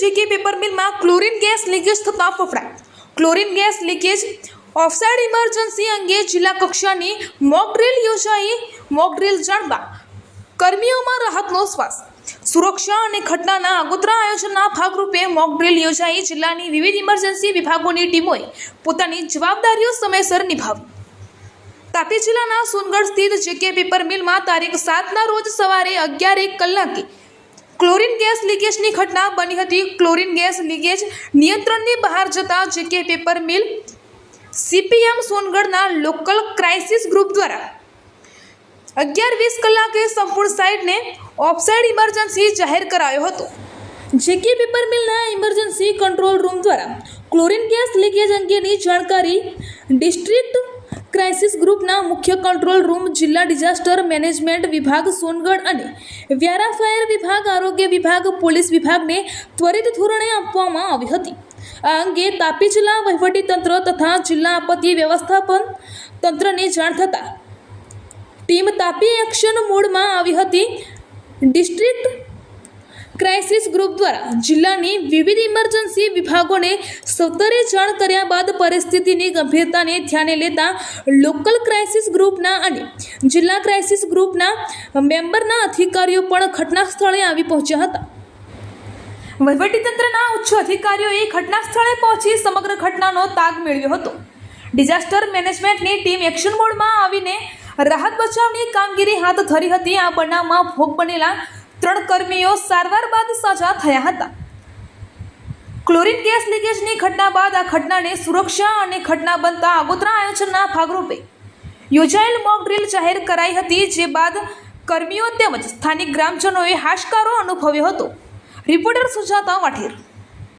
GK paper મિલમાં chlorine gas leakage થતાં ફફડાટ. Chlorine gas leakage offsite emergency અંગે જિલ્લા કક્ષાની મોક ડ્રીલ યોજાઈ. મોક ડ્રીલ જાણવા કર્મીઓમાં રાહતનો શ્વાસ. સુરક્ષા અને ઘટનાના આગોતરા આયોજનના ભાગરૂપે મોક ડ્રીલ યોજાઈ. જિલ્લાની વિવિધ ઇમરજન્સી વિભાગોની ટીમોએ પોતાની જવાબદારીઓ સમયસર નિભાવી. તાપી જિલ્લાના સોનગઢ સ્થિત જેકે પેપર મિલમાં તારીખ સાતના રોજ સવારે અગિયાર એક કલાકે ક્લોરીન ગેસ લીકેજની ઘટના બની હતી. ક્લોરીન ગેસ લીકેજ નિયંત્રણની બહાર જતા જેકે પેપર મિલ સીપીએમ સોનગઢના લોકલ ક્રાઇસિસ ગ્રુપ દ્વારા અગિયાર વીસ કલાકે સંપૂર્ણ સાઇટને ઓફસાઇડ ઇમરજન્સી જાહેર કરાયો હતો. જેકે પેપર મિલના ઇમરજન્સી કંટ્રોલ રૂમ દ્વારા ક્લોરીન ગેસ લીકેજ અંગેની જાણકારી ડિસ્ટ્રિક્ટ ક્રાઇસિસ ગ્રુપના મુખ્ય કંટ્રોલ રૂમ જિલ્લા ડિઝાસ્ટર મેનેજમેન્ટ વિભાગ સોનગઢ અને વ્યારા ફાયર વિભાગ, આરોગ્ય વિભાગ, પોલીસ વિભાગને ત્વરિત ધોરણે આપવામાં આવી હતી. આ અંગે તાપી જિલ્લા વહીવટીતંત્ર તથા જિલ્લા આપત્તિ વ્યવસ્થાપન તંત્રને જાણ થતાં ટીમ તાપી એક્શન મોડમાં આવી હતી. ડિસ્ટ્રિક્ટ ક્રાઇસિસ ગ્રુપ દ્વારા જિલ્લાની વિવિધ ઇમરજન્સી વિભાગોને સત્વરે જાણ કર્યા બાદ પરિસ્થિતિની ગંભીરતાને ધ્યાને લેતા લોકલ ક્રાઇસિસ ગ્રુપના અને જિલ્લા ક્રાઇસિસ ગ્રુપના મેમ્બરના અધિકારીઓ પણ ઘટના સ્થળે આવી પહોંચ્યા હતા. વહીવટીતંત્રના ઉચ્ચ અધિકારીઓએ ઘટના સ્થળે પહોંચી સમગ્ર ઘટનાનો તાગ મેળવ્યો હતો. ડિઝાસ્ટર મેનેજમેન્ટની ટીમ એક્શન મોડમાં આવીને રાહત બચાવની કામગીરી હાથ ધરી હતી. આ બનાવમાં ભોગ બનેલા ત્રણ કર્મીઓ સારવાર બાદ સાજા થયા હતા. ક્લોરીન ગેસ લીકેજની ઘટના બાદ આ ઘટનાને સુરક્ષા અને ઘટના બનતા આગોતરા આયોજનના ભાગરૂપે યોજાયેલ મોક ડ્રીલ જાહેર કરાઈ હતી, જે બાદ કર્મીઓ તેમજ સ્થાનિક ગ્રામજનોએ હાશકારો અનુભવ્યો હતો. રિપોર્ટર સુજાતા વાઠીર